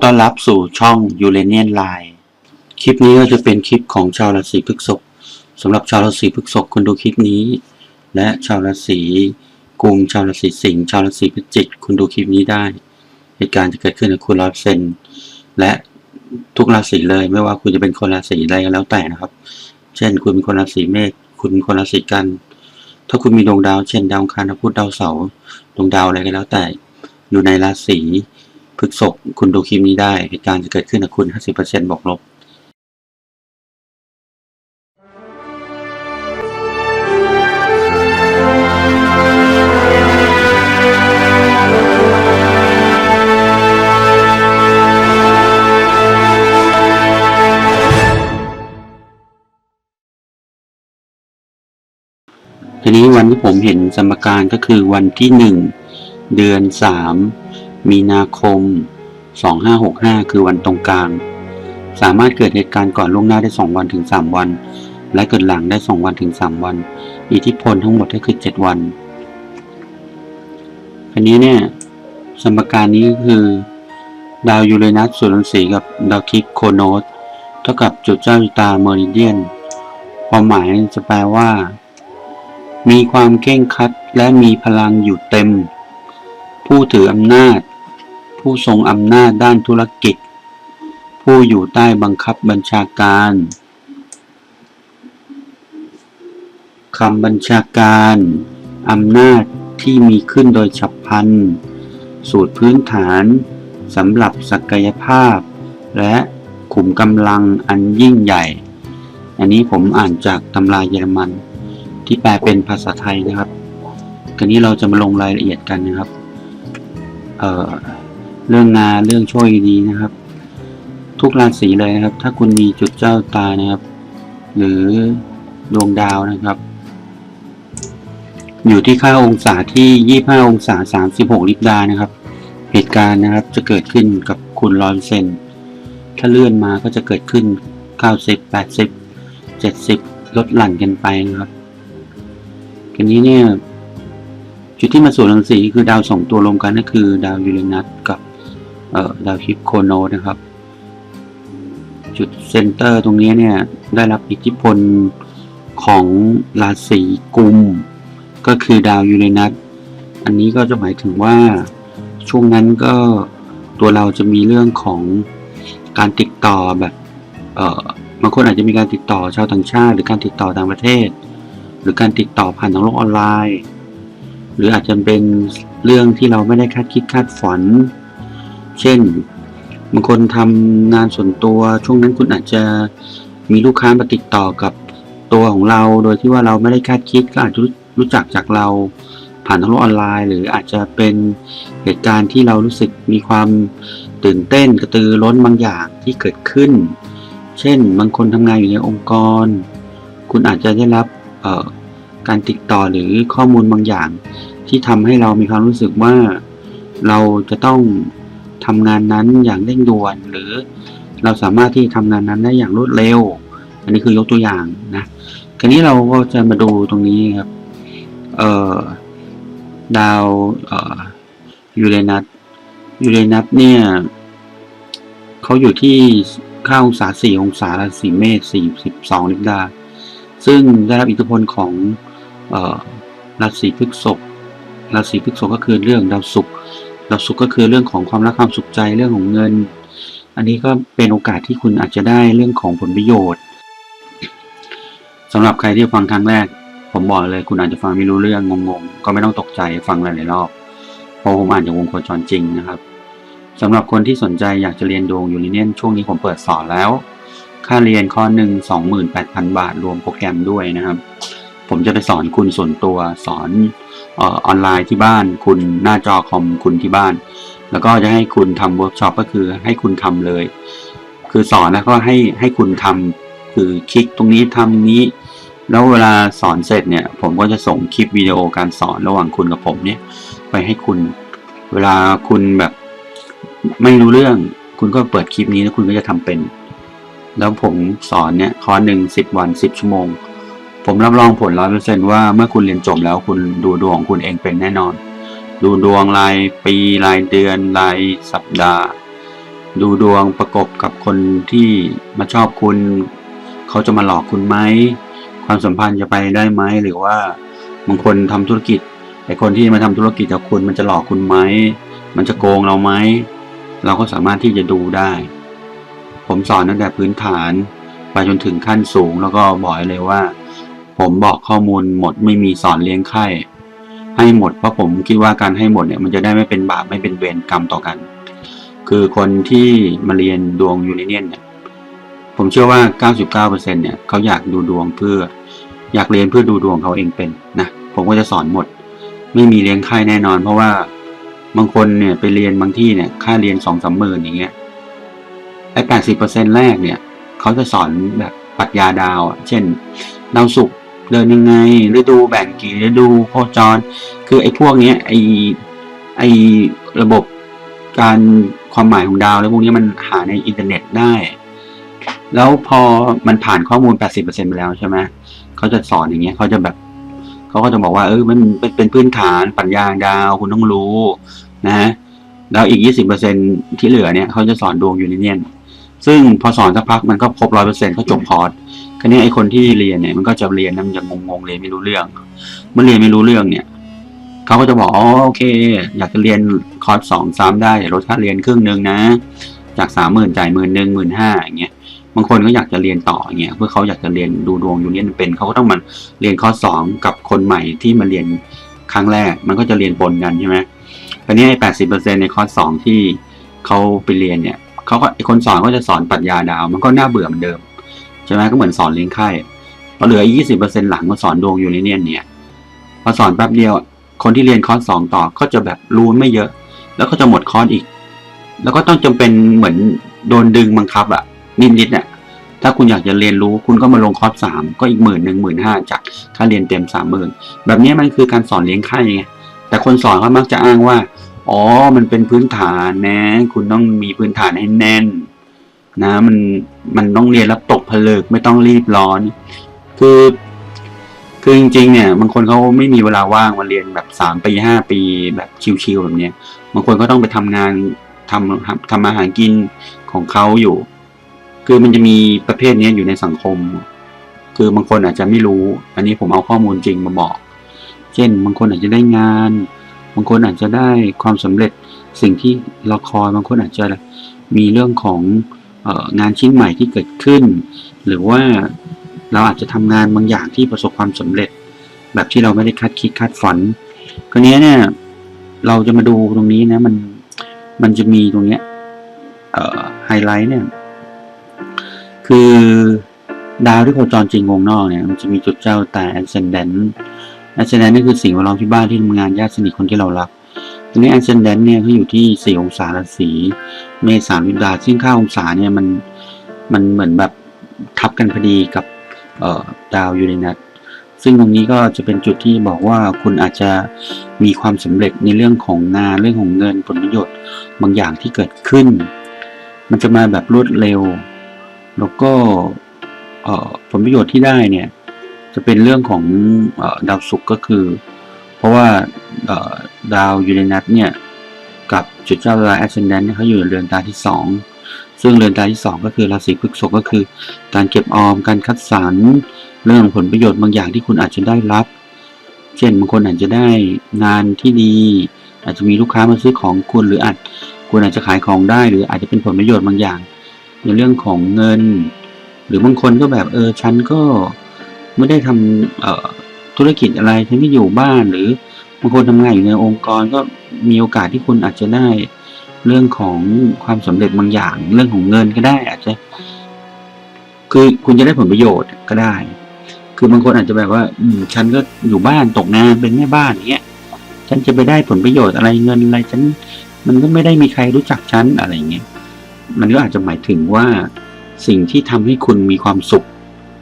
อต้อนรับสู่ช่องยูเรเนียนไลน์คลิปนี้ก็จะเป็นคลิปของชาวราศีพฤษภสำหรับชาวราศีพฤษภคนดูคลิปนี้ และชาวราศีกุมชาวราศีสิงห์ชาวราศีพิจิกคุณดูคลิปนี้ได้ เหตุการณ์จะเกิดขึ้นกับคุณร้อยเซนและทุกราศีเลยไม่ว่าคุณจะเป็นคนราศีใดก็แล้วแต่นะครับ เช่น คุณเป็นคนราศีเมษคุณเป็นคนราศีกัน ถ้าคุณมีดวงดาว เช่นดาวคารดาพุธดาวเสาร์ดวงดาวอะไรก็แล้วแต่ อยู่ในราศี พฤษภคุณดูคลิปนี้ได้เหตุการณ์จะเกิดขึ้นกับคุณ 50%บวกลบทีนี้วันที่ผมเห็นสมการก็คือวันที่หนึ่งเดือนสา มีนาคมสองห้าหกห้าคือวันตรงกลาง สามารถเกิดเหตุการณ์ก่อนล่วงหน้าได้สองวันถึงสามวัน และเกิดหลังได้สองวันถึงสามวัน อิทธิพลทั้งหมดก็คือเจ็ดวัน อันนี้เนี่ย สมการนี้ก็คือ ดาวยูเรนัสส่วนรังสีกับดาวคิปโคโนสเท่ากับจุดเจ้าตาเมอริเดียน ความหมายจะแปลว่า มีความเข่งคัดและมีพลังอยู่เต็ม ผู้ถืออำนาจ ผู้ทรงอำนาจด้านธุรกิจ ผู้อยู่ใต้บังคับบัญชาการคำบัญชาการอำนาจที่มีขึ้นโดยฉับพลัน สูตรพื้นฐานสำหรับศักยภาพ และขุมกำลังอันยิ่งใหญ่ อันนี้ผมอ่านจากตำราเยอรมัน ที่แปลเป็นภาษาไทยนะครับกันนี้เราจะมาลงรายละเอียดกันนะครับ เอ่อ เรื่องงานเรื่องโชคดีนะครับ ทุกราศีเลยนะครับ ถ้าคุณมีจุดเจ้าตานะครับ หรือดวงดาวนะครับ อยู่ที่ค่าองศาที่ 25 องศา 36 ลิบดานะครับ เหตุการณ์นะครับจะเกิดขึ้นกับคุณร้อยเซนถ้าเลื่อนมาก็จะเกิดขึ้น 90 80 70 ลดหลั่นกันไปนะครับทีนี้เนี่ยจุดที่มาสู่รังสีคือดาวสองตัวรวมกันก็คือดาวยูเรนัสกับ เอ่อดาวคลิปโคโนนะครับ จุดเซนเตอร์ตรงนี้เนี่ย ได้รับอิทธิพลของราศีกุม ก็คือดาวยูเรนัสอันนี้ก็จะหมายถึงว่าช่วงนั้นก็ตัวเราจะมีเรื่องของการติดต่อแบบเอ่อบางคนอาจจะมีการติดต่อชาวต่างชาติ หรือการติดต่อต่างประเทศ หรือการติดต่อผ่านทางโลกออนไลน์ หรืออาจจะเป็นเรื่องที่เราไม่ได้คาดคิดคาดฝัน เช่นบางคนทำงานส่วนตัว ช่วงนั้นคุณอาจจะมีลูกค้ามาติดต่อกับตัวของเรา โดยที่ว่าเราไม่ได้คาดคิดก็อาจจะรู้จักจากเราผ่านทางโลกออนไลน์ หรืออาจจะเป็นเหตุการณ์ที่เรารู้สึกมีความตื่นเต้นกระตือร้นบางอย่างที่เกิดขึ้น เช่น บางคนทำงานอยู่ในองค์กร คุณอาจจะได้รับการติดต่อหรือข้อมูลบางอย่าง ที่ทำให้เรามีความรู้สึกว่าเราจะต้อง ทำงานนั้นอย่างเร่งด่วน หรือเราสามารถที่ทำงานนั้นได้อย่างรวดเร็ว อันนี้คือยกตัวอย่างนะคราวนี้เราก็จะมาดูตรงนี้ครับเอ่อดาวเอ่อยูเรนัสยูเรนัสเนี่ยเขาอยู่ที่ค่าองศาสี่องศาราศีเมษสี่สิบสองลิบดา ซึ่งได้รับอิทธิพลของเอ่อราศีพฤษภราศีพฤษภก็คือเรื่องดาวศุกร์ ดาวศุกก็คือเรื่องของความรักความสุขใจเรื่องของเงิน อันนี้ก็เป็นโอกาสที่คุณอาจจะได้เรื่องของผลประโยชน์สำหรับใครที่ฟังครั้งแรก ผมบอกเลยคุณอาจจะฟังไม่รู้เรื่องงงๆ ก็ไม่ต้องตกใจฟังหลายๆรอบเพราะผมอ่านจากวงโคจรจริงนะครับสำหรับคนที่สนใจอยากจะเรียนดวงยูริเนียนช่วงนี้ผมเปิดสอนแล้ว ค่าเรียนข้อหนึ่งสองหมื่นแปดพันบาท รวมโปรแกรมด้วยนะครับ ผมจะไปสอนคุณส่วนตัวสอน ออนไลน์ที่บ้าน คุณหน้าจอคอมคุณที่บ้าน แล้วก็จะให้คุณทำเวิร์กช็อปก็คือให้คุณทำเลย คือสอนแล้วก็ให้ให้คุณทำคือคลิกตรงนี้ทำนี้ แล้วเวลาสอนเสร็จเนี่ย ผมก็จะส่งคลิปวิดีโอการสอนระหว่างคุณกับผมเนี่ย ไปให้คุณ เวลาคุณแบบไม่รู้เรื่อง คุณก็เปิดคลิปนี้แล้วคุณก็จะทำเป็น แล้วผมสอนเนี่ยคอร์สหนึ่งสิบวันสิบชั่วโมง ผมรับรองผลร้อยเปอร์เซนว่าเมื่อคุณเรียนจบแล้วคุณดูดวงของคุณเองเป็นแน่นอน ดูดวงรายปีรายเดือนรายสัปดาห์ ดูดวงประกบกับคนที่มาชอบคุณ เขาจะมาหลอกคุณไหมความสัมพันธ์จะไปได้ไหมหรือว่าบางคนทำธุรกิจไอคนที่มาทำธุรกิจกับคุณมันจะหลอกคุณไหมมันจะโกงเราไหมเราก็สามารถที่จะดูได้ ผมสอนตั้งแต่พื้นฐาน ไปจนถึงขั้นสูงแล้วก็บอกเลยว่า ผมบอกข้อมูลหมดไม่มีสอนเลี้ยงไข่ให้หมดเพราะผมคิดว่าการให้หมดเนี่ยมันจะได้ไม่เป็นบาปไม่เป็นเวรกรรมต่อกัน คือคนที่มาเรียนดวงยูนิเนียนเนี่ยผมเชื่อว่า 99%เนี่ยเขาอยากดูดวงเพื่ออยากเรียนเพื่อดูดวงเขาเองเป็นนะผมก็จะสอนหมด ไม่มีเลี้ยงค่ายแน่นอน เพราะว่าบางคนเนี่ยไปเรียนบางที่เนี่ยค่าเรียนสองสามหมื่นอย่างเงี้ยไอ้แปดสิบเปอร์เซ็นแรกเนี่ยเขาจะสอนแบบปรัชญาดาวอะเช่น ดาวศุกร์ เดินยังไง ฤดูแบ่งกี่ฤดูโคจร คือไอ้พวกเนี้ยไอ้ไอ้ระบบการความหมายของดาวแล้วพวกนี้มันหาในอินเทอร์เน็ตได้ แล้วพอมันผ่านข้อมูล 80%ไปแล้วใช่ไหมเขาจะสอนอย่างเงี้ยเขาจะแบบเขาก็จะบอกว่าเออมันเป็นเป็นพื้นฐานปรัชญาดาวคุณต้องรู้นะแล้วอีก 20%ที่เหลือเนี่ยเขาจะสอนดวงยูนิเนียนซึ่งพอสอนสักพักมันก็ครบร้อยเปอร์เซ็นต์เขาจบคอร์ส คราวนี้ไอ้คนที่เรียนเนี่ยมันก็จะเรียนมันจะงงๆเรียนไม่รู้เรื่อง เมื่อเรียนไม่รู้เรื่องเนี่ยเขาก็จะบอกอ๋อโอเค อยากจะเรียนคอร์สสองซ้ำได้ลดค่าเรียนครึ่งหนึ่งนะ จากสามหมื่นจ่ายหมื่นหนึ่งหมื่นห้าอย่างเงี้ยบางคนก็อยากจะเรียนต่ออย่างเงี้ยเพื่อเขาอยากจะเรียนดูดวงยูเนียนเป็นเขาก็ต้องมาเรียนคอร์สสองกับคนใหม่ที่มาเรียนครั้งแรก มันก็จะเรียนปนกันใช่ไหมคราวนี้ไอ้แปดสิบเปอร์เซ็นในคอร์สสองที่เขาไปเรียนเนี่ยเขาก็ไอ้คนสอนก็จะสอนปรัชญาดาว มันก็น่าเบื่อเหมือนเดิม ช่ไหมก็เหมือนสอนเลี้ยงไข่พอเหลือยี่สิบเปอร์เซ็นหลังมาสอนดวงยูเนียนเนี่ยพอสอนแป๊บเดียว คนที่เรียนคอร์สสองต่อก็จะแบบรู้ไม่เยอะ แล้วก็จะหมดคอร์สอีก แล้วก็ต้องจำเป็นเหมือนโดนดึงบังคับอะนิดๆเนี่ยถ้าคุณอยากจะเรียนรู้คุณก็มาลงคอร์สสามก็อีกหมื่นหนึ่งหมื่นห้าจากค่าเรียนเต็มสามหมื่นแบบนี้มันคือการสอนเลี้ยงไข่ไงแต่คนสอนเขามักจะอ้างว่าอ๋อมันเป็นพื้นฐานนะ คุณต้องมีพื้นฐานให้แน่น นะ มันมันต้องเรียนแล้วตกผลึกไม่ต้องรีบร้อน คือคือจริงๆเนี่ยบางคนเขาไม่มีเวลาว่างมาเรียนแบบสามปีห้าปีแบบชิวๆแบบเนี้ยบางคนก็ต้องไปทำงานทำทำทำอาหารกินของเขาอยู่ คือมันจะมีประเภทนี้อยู่ในสังคม คือบางคนอาจจะไม่รู้ อันนี้ผมเอาข้อมูลจริงมาบอก เช่น บางคนอาจจะได้งาน บางคนอาจจะได้ความสำเร็จสิ่งที่เราคอยบางคนอาจจะมีเรื่องของ งานชิ้นใหม่ที่เกิดขึ้น หรือว่าเราอาจจะทำงานบางอย่างที่ประสบความสำเร็จ แบบที่เราไม่ได้คาดคิดคาดฝันคราวนี้เนี่ยเราจะมาดูตรงนี้นะมันมันจะมีตรงเนี้ยไฮไลท์เนี่ยคือดาวที่โคจรจริงวงนอกเนี่ยมันจะมีจุดเจ้าแต่ ascendant ascendant นี่คือสิ่งแวดล้อมที่บ้านที่ทำงานญาติสนิทคนที่เรารัก ทีนี้ ascendant เนี่ยเขาอยู่ที่4องศาราศีเมษาวิดาซึ่งค่าองศาเนี่ยมันมันเหมือนแบบทับกันพอดีกับดาวยูเรนัสซึ่งตรงนี้ก็จะเป็นจุดที่บอกว่าคุณอาจจะมีความสำเร็จในเรื่องของงานเรื่องของเงินผลประโยชน์บางอย่างที่เกิดขึ้น มันจะมาแบบรวดเร็ว แล้วก็ผลประโยชน์ที่ได้เนี่ยจะเป็นเรื่องของอดาวศุกร์ก็คือ เพราะว่า ดาวยูเรนัสเนี่ย กับจุดเจ้าดาวแอสเซนแดนเนี่ยเขาอยู่ในเรือนตาที่สองซึ่งเรือนตาที่สองก็คือราศีพฤษภก็คือ การเก็บออมการคัดสรรเรื่องผลประโยชน์บางอย่างที่คุณอาจจะได้รับ เช่นบางคนอาจจะได้งานที่ดี อาจจะมีลูกค้ามาซื้อของคุณหรืออาจคุณอาจจะขายของได้ หรืออาจจะเป็นผลประโยชน์บางอย่าง ในเรื่องของเงิน หรือบางคนก็แบบเออฉันก็ไม่ได้ทำธุรกิจอะไรฉันก็อยู่บ้านหรือ บางคนทำงานอยู่ในองค์กรก็มีโอกาสที่คุณอาจจะได้เรื่องของความสำเร็จบางอย่าง เรื่องของเงินก็ได้ อาจจะ คือคุณจะได้ผลประโยชน์ก็ได้ คือบางคนอาจจะแบบว่า อืมฉันก็อยู่บ้านตกงานเป็นแม่บ้านอย่างเงี้ย ฉันจะไปได้ผลประโยชน์อะไรเงินอะไรฉัน มันก็ไม่ได้มีใครรู้จักฉันอะไรเงี้ยมันก็อาจจะหมายถึงว่าสิ่งที่ทำให้คุณมีความสุข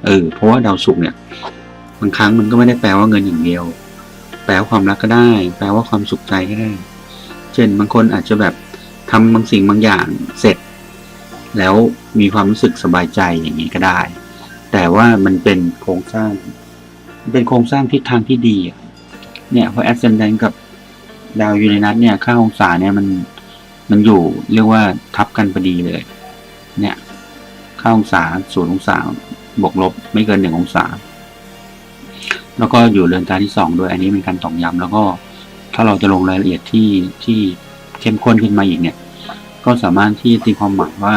เออ เพราะว่าดาวสุขเนี่ย บางครั้งมันก็ไม่ได้แปลว่าเงินอย่างเดียว แปลว่าความรักก็ได้ แปลว่าความสุขใจก็ได้ เช่นบางคนอาจจะแบบทำบางสิ่งบางอย่างเสร็จ แล้วมีความรู้สึกสบายใจอย่างนี้ก็ได้ แต่ว่ามันเป็นโครงสร้างเป็นโครงสร้างทิศทางที่ดีเนี่ยเพราะแอสเซนแดนกับดาวยูเรนัสเนี่ยค่าองศาเนี่ยมันมันอยู่เรียกว่าทับกันพอดีเลย เนี่ยค่าองศาศูนย์องศาบวกลบไม่เกินหนึ่งองศา แล้วก็อยู่เรือนกาที่สองด้วยอันนี้เป็นการตอกย้ำแล้วก็ถ้าเราจะลงรายละเอียดที่ที่เข้มข้นขึ้นมาอีกเนี่ย ก็สามารถที่ตีความหมายว่า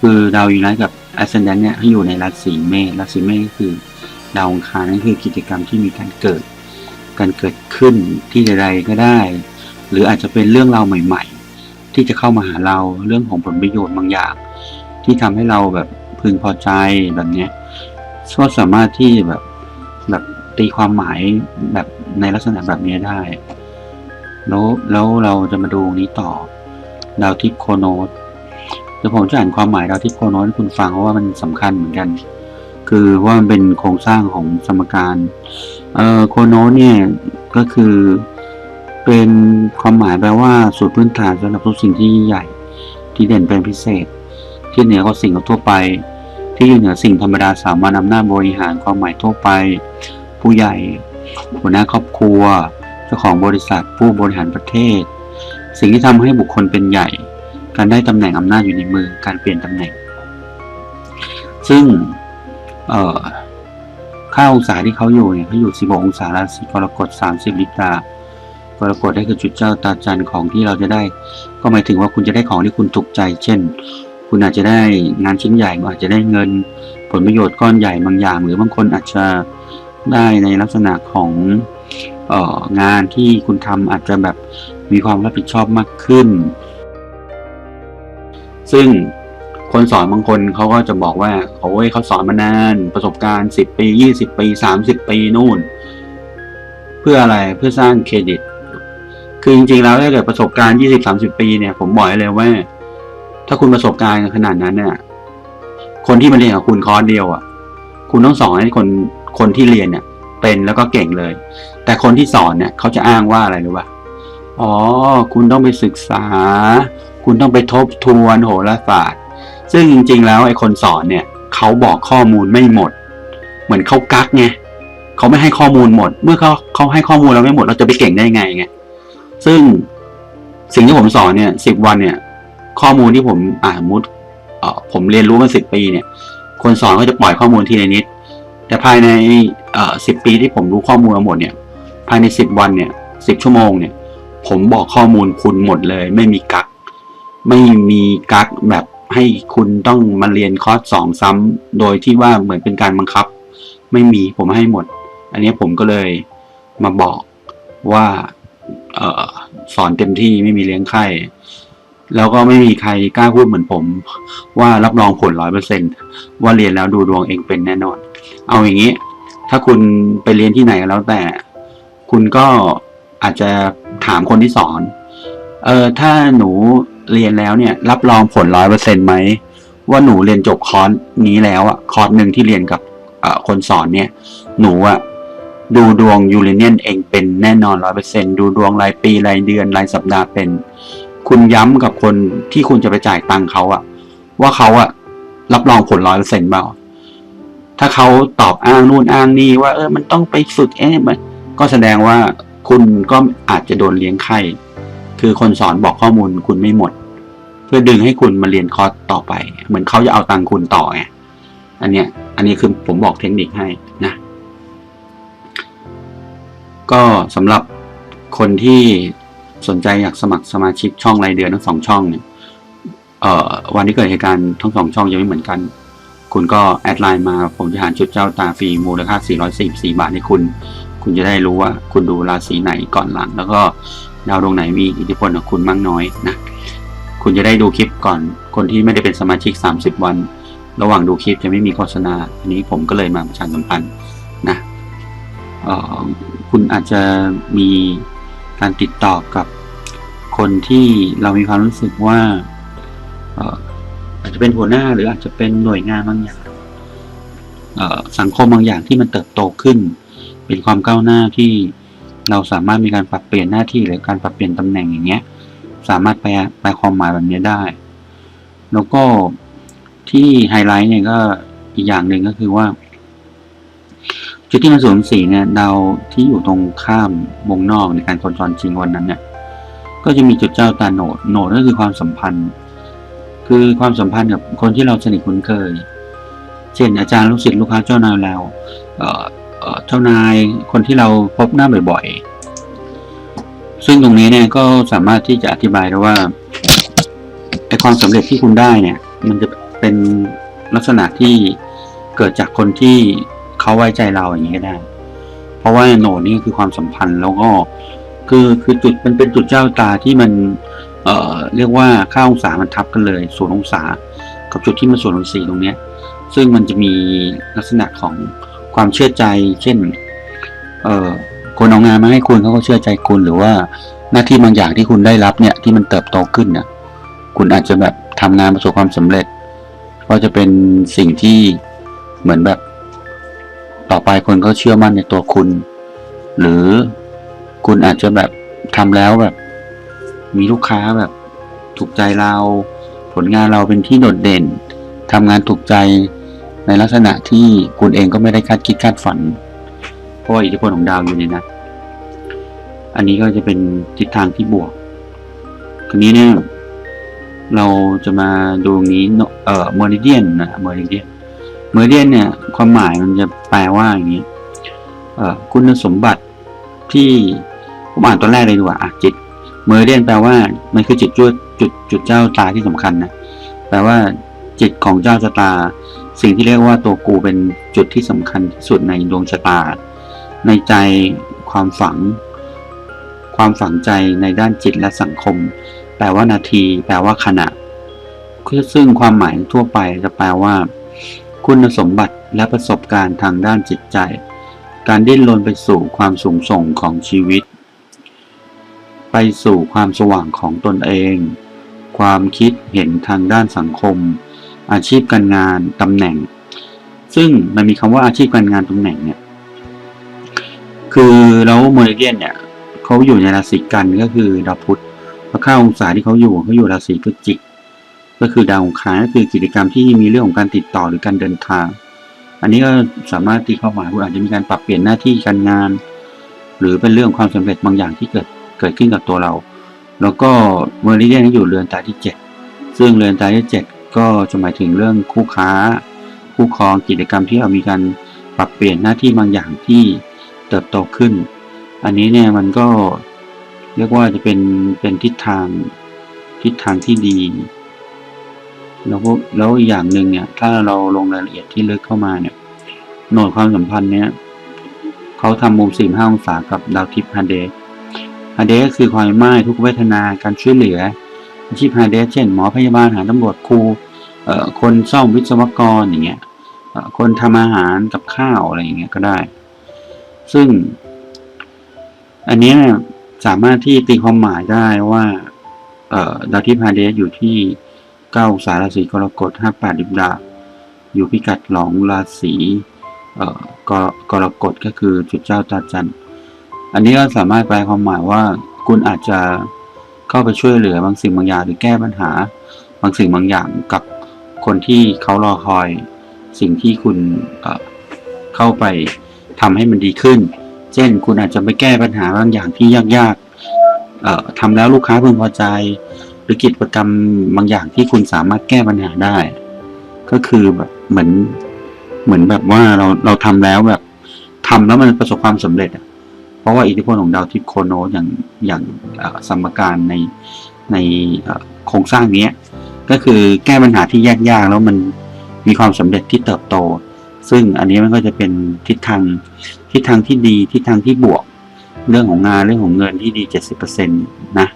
คือดาวยูไนต์กับ ascendant เนี่ยให้อยู่ในราศีเมษราศีเมษก็คือดาวองคารนั่นคือกิจกรรมที่มีการเกิด การเกิดขึ้นที่ใดๆก็ได้ หรืออาจจะเป็นเรื่องราวใหม่ ๆ ที่จะเข้ามาหาเราเรื่องของผลประโยชน์บางอย่าง ที่ทำให้เราแบบพึงพอใจแบบเนี้ยก็สามารถที่แบบ ตีความหมายแบบในลักษณะแบบนี้ได้ แล้วแล้วเราจะมาดูนี้ต่อ ดาวทิพย์โคโนสเดี๋ยวผมจะอ่านความหมายดาวทิพย์โคโนสให้คุณฟังเพราะว่ามันสำคัญเหมือนกัน คือว่ามันเป็นโครงสร้างของสมการ เอ่อโคโนสเนี่ยก็คือเป็นความหมายแปลว่าสูตรพื้นฐานสำหรับทุกสิ่งที่ยิ่งใหญ่ ที่เด่นเป็นพิเศษ ที่เหนือกว่าสิ่งทั่วไป ที่อยู่เหนือสิ่งธรรมดาสามัญอำนาจบริหารความหมายทั่วไป ผู้ใหญ่ หัวหน้าครอบครัว เจ้าของบริษัทผู้บริหารประเทศ สิ่งที่ทำให้บุคคลเป็นใหญ่ การได้ตำแหน่งอำนาจอยู่ในมือการเปลี่ยนตำแหน่ง ซึ่งเอ่อค่าองศาที่เขาอยู่เนี่ยเขาอยู่16องศาราศีกรกฎ30ลิบดากรกฎได้คือจุดเจ้าตาจันทร์ของที่เราจะได้ ก็หมายถึงว่าคุณจะได้ของที่คุณถูกใจ เช่น คุณอาจจะได้งานชิ้นใหญ่อาจจะได้เงิน ผลประโยชน์ก้อนใหญ่บางอย่าง หรือบางคนอาจจะ ได้ในลักษณะของเอ่องานที่คุณทำอาจจะแบบมีความรับผิดชอบมากขึ้น ซึ่งคนสอนบางคนเขาก็จะบอกว่าโอ้ยเขาสอนมานานประสบการณ์สิบปียี่สิบปีสามสิบปีนู่น เพื่ออะไรเพื่อสร้างเครดิต คือจริงๆแล้วถ้าเกิดประสบการณ์ยี่สิบสามสิบปีเนี่ย ผมบอกให้เลยว่า ถ้าคุณประสบการณ์ขนาดนั้นเนี่ยคนที่มาเรียนกับคุณคอร์สเดียวอะ คุณต้องสอนให้คน คนที่เรียนเนี่ยเป็นแล้วก็เก่งเลย แต่คนที่สอนเนี่ยเขาจะอ้างว่าอะไรรู้ป่ะอ๋อ คุณต้องไปศึกษา คุณต้องไปทบทวนโหราศาสตร์ ซึ่งจริง ๆ แล้วไอ้คนสอนเนี่ยเขาบอกข้อมูลไม่หมด เหมือนเขากักไงเขาไม่ให้ข้อมูลหมด เมื่อเขาเขาให้ข้อมูลเราไม่หมดเราจะไปเก่งได้ไงไงซึ่งสิ่งที่ผมสอนเนี่ยสิบวันเนี่ย ข้อมูลที่ผมอ่ามุดเออผมเรียนรู้มาสิบปีเนี่ย คนสอนก็จะปล่อยข้อมูลทีละนิด แต่ภายในสิบปีที่ผมรู้ข้อมูลมาหมดเนี่ย ภายในสิบวันเนี่ยสิบชั่วโมงเนี่ย ผมบอกข้อมูลคุณหมดเลย ไม่มีกัก ไม่มีกักแบบให้คุณต้องมาเรียนคอร์สสองซ้ำโดยที่ว่าเหมือนเป็นการบังคับ ไม่มีผมให้หมด อันนี้ผมก็เลยมาบอกว่าออสอนเต็มที่ไม่มีเลี้ยงไข้แล้วก็ไม่มีใครกล้าพูดเหมือนผม ว่ารับรองผลร้อยเปอร์เซ็นว่าเรียนแล้วดูดวงเองเป็นแน่นอน เอาอย่างนี้ ถ้าคุณไปเรียนที่ไหนก็แล้วแต่ คุณก็อาจจะถามคนที่สอน เออถ้าหนูเรียนแล้วเนี่ย รับรองผลร้อยเปอร์เซ็นไหมว่าหนูเรียนจบคอร์สนี้แล้วอะคอร์สหนึ่งที่เรียนกับคนสอนเนี่ย หนูอะดูดวงยูเรเนียนเองเป็นแน่นอนร้อยเปอร์เซ็นดูดวงรายปีรายเดือนรายสัปดาห์เป็น คุณย้ำกับคนที่คุณจะไปจ่ายตังค์เขาอะว่าเขาอะรับรองผลร้อยเปอร์เซ็นต์เปล่า ถ้าเขาตอบอ้างนู่นอ้างนี่ว่า เออมันต้องไปฝึกเอ๊ะมันก็แสดงว่าคุณก็อาจจะโดนเลี้ยงไข้ คือคนสอนบอกข้อมูลคุณไม่หมด เพื่อดึงให้คุณมาเรียนคอร์สต่อไป เหมือนเขาจะเอาตังคุณต่อไงอันเนี้ย อันนี้คือผมบอกเทคนิคให้นะ ก็สำหรับคนที่สนใจอยากสมัครสมาชิกช่องรายเดือนทั้งสองช่องเนี่ยวันที่เกิดเหตุการณ์ทั้งสองช่องยังไม่เหมือนกัน คุณก็แอดไลน์มาผมจะหารชุดเจ้าตาฟรีมูลค่า 444 บาทให้คุณ คุณจะได้รู้ว่าคุณดูราศีไหนก่อนหลัง แล้วก็ดาวดวงไหนมีอิทธิพลกับคุณมากน้อยนะคุณจะได้ดูคลิปก่อน คนที่ไม่ได้เป็นสมาชิก 30 วัน ระหว่างดูคลิปจะไม่มีโฆษณา อันนี้ผมก็เลยมาประชาสัมพันธ์นะออคุณอาจจะมีการติดต่อกับคนที่เรามีความรู้สึกว่า อาจจะเป็นหัวหน้าหรืออาจจะเป็นหน่วยงานบางอย่างสังคมบางอย่างที่มันเติบโตขึ้น เป็นความก้าวหน้าที่เราสามารถมีการปรับเปลี่ยนหน้าที่หรือการปรับเปลี่ยนตำแหน่งอย่างเงี้ย สามารถแปลแปลความหมายแบบนี้ได้ แล้วก็ที่ไฮไลท์เนี่ยก็อีกอย่างหนึ่งก็คือว่า จุดที่มันสูญสีเนี่ยดาวที่อยู่ตรงข้ามวงนอกในการโคจรจริงวันนั้นเนี่ยก็จะมีจุดเจ้าตาโหนดโหนดก็คือความสัมพันธ์ คือความสัมพันธ์กับคนที่เราสนิทคุ้นเคย เช่นอาจารย์ลูกศิษย์ลูกค้าเจ้านายเราเจ้านายคนที่เราพบหน้าบ่อยๆ ซึ่งตรงนี้เนี่ยก็สามารถที่จะอธิบายได้ว่าไอความสำเร็จที่คุณได้เนี่ย มันจะเป็นลักษณะที่เกิดจากคนที่เขาไว้ใจเราอย่างนี้ก็ได้ เพราะว่าโหนดนี่คือความสัมพันธ์แล้วก็คือคือจุดมันเป็นจุดเจ้าตาที่มัน เอ่อเรียกว่าค่าองศามันทับกันเลยศูนย์องศา กับจุดที่มันศูนย์องศาตรงเนี้ยซึ่งมันจะมีลักษณะของความเชื่อใจ เช่น เอ่อคนเอางานมาให้คุณเขาก็เชื่อใจคุณหรือว่าหน้าที่บางอย่างที่คุณได้รับเนี่ยที่มันเติบโตขึ้นเนี่ยคุณอาจจะแบบทำงานประสบความสำเร็จ ก็จะเป็นสิ่งที่เหมือนแบบ ต่อไปคนก็เชื่อมั่นในตัวคุณ หรือคุณอาจจะแบบทำแล้วแบบ มีลูกค้าแบบถูกใจเรา ผลงานเราเป็นที่โดดเด่นทำงานถูกใจในลักษณะที่คุณเองก็ไม่ได้คาดคิดคาดฝัน เพราะว่าอิทธิพลของดาวอยู่ในนั้นอันนี้ก็จะเป็นทิศทางที่บวกทีนี้เนี่ยเราจะมาดูนี้เนอะเอ่อเมอริเดียนนะเมอริเดียนเมอริเดียนเนี่ยความหมายมันจะแปลว่าอย่างนี้ เอ่อคุณสมบัติที่ผมอ่านตัวแรกเลยดีกว่าอะจิต เมอเดียนแปลว่ามันคือจุดจุดจุดจุดเจ้าตาที่สำคัญนะแปลว่าจิตของเจ้าชะตา สิ่งที่เรียกว่าตัวกูเป็นจุดที่สำคัญที่สุดในดวงชะตา ในใจความฝัง ความฝังใจในด้านจิตและสังคม แปลว่านาที แปลว่าขณะซึ่งความหมายทั่วไปจะแปลว่า คุณสมบัติและประสบการณ์ทางด้านจิตใจ การดิ้นรนไปสู่ความสูงส่งของชีวิต ไปสู่ความสว่างของตนเอง ความคิดเห็นทางด้านสังคม อาชีพการงานตำแหน่ง ซึ่งมันมีคำว่าอาชีพการงานตำแหน่งเนี่ย คือแล้วโมเดเดียนเนี่ยเขาอยู่ในราศีกันก็คือดาวพุธแล้วค่าองศาที่เขาอยู่เขาอยู่ราศีพฤศจิก ก็คือดาวองคารก็คือกิจกรรมที่มีเรื่องของการติดต่อหรือการเดินทาง อันนี้ก็สามารถตีเข้าหมายคุณอาจจะมีการปรับเปลี่ยนหน้าที่การงาน หรือเป็นเรื่องความสำเร็จบางอย่างที่เกิด เกิดขึ้นกับตัวเรา แล้วก็เมอริเดียนอยู่เรือนตาที่ 7 ซึ่งเรือนตาที่ 7 ก็จะหมายถึงเรื่องคู่ค้า คู่ครองกิจกรรมที่เรามีการปรับเปลี่ยนหน้าที่บางอย่างที่เติบโตขึ้น อันนี้เนี่ยมันก็เรียกว่าจะเป็นเป็นทิศทางทิศทางที่ดีแล้วก็แล้วอีกอย่างหนึ่งเนี่ย ถ้าเราลงรายละเอียดที่ลึกเข้ามาเนี่ย โหนดความสัมพันธ์เนี่ยเขาทำมุมสี่ห้าองศากับดาวทิพย์ฮาเด ฮาเดสก็คือความหมายทุกเวทนาการช่วยเหลือ อาชีพฮาเดสเช่นหมอพยาบาลหาตำรวจครูเอ่อคนซ่อมวิศวกรอย่างเงี้ยคนทำอาหารกับข้าวอะไรอย่างเงี้ยก็ได้ ซึ่ง อันเนี้ยสามารถที่ตีความหมายได้ว่าดาวทิพย์ฮาเดสอยู่ที่เก้าองศาราศีกรกฎห้าแปดดิบดา อยู่พิกัดหลองราศีกรกรกฎก็คือจุดเจ้าตาจันทร์ อันนี้ก็สามารถแปลความหมายว่า คุณอาจจะเข้าไปช่วยเหลือบางสิ่งบางอย่างหรือแก้ปัญหา บางสิ่งบางอย่างกับคนที่เขารอคอยสิ่งที่คุณเข้าไปทำให้มันดีขึ้น เช่น คุณอาจจะไปแก้ปัญหาบางอย่างที่ยากๆทำแล้วลูกค้าพึงพอใจ หรือกิจกรรมบางอย่างที่คุณสามารถแก้ปัญหาได้ ก็คือแบบเหมือนเหมือนแบบว่าเราเราทำแล้วแบบทำแล้วมันประสบความสำเร็จอะ เพราะว่าอิทธิพลของดาวทิพย์โคโนอย่างอย่างสมการในในโครงสร้างนี้ก็คือแก้ปัญหาที่ยากๆ แล้วมันมีความสำเร็จที่เติบโต ซึ่งอันนี้มันก็จะเป็นทิศทางทิศทางที่ดีทิศทางที่บวก เรื่องของงานเรื่องของเงินที่ดี 70%นะ